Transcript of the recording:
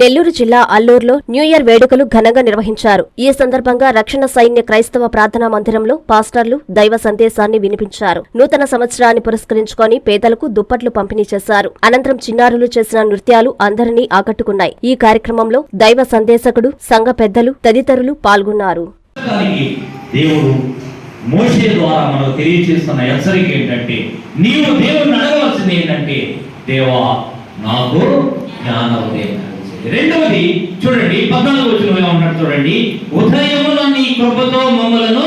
నెల్లూరు జిల్లా అల్లూరులో new year వేడుకలు ఘనంగా నిర్వహించారు. ఈ సందర్భంగా రక్షణ సైన్య క్రైస్తవ ప్రార్థనా మందిరంలో పాస్టర్లు దైవ సందేశాన్ని వినిపించారు. నూతన సంవత్సరాన్ని పురస్కరించుకొని పేదలకు దుప్పట్లు పంపిణీ చేశారు. అనంతరం చిన్నారులు చేసిన నృత్యాలు అందరినీ ఆకట్టుకున్నాయి. ఈ కార్యక్రమంలో దైవ సందేశకుడు సంఘ పెద్దలు తదితరులు పాల్గొన్నారు. దేవుడు మోషే ద్వారా మనకు హెచ్చరిక ఏంటంటే నీవు అడగవలసింది ఏంటంటే దేవా నాకు జ్ఞానోదయం రెండవది చూడండి పద్నాలుగు వచ్చిన ఏమన్నాడు చూడండి. ఉదయమున నీ కృపతో మమ్మలను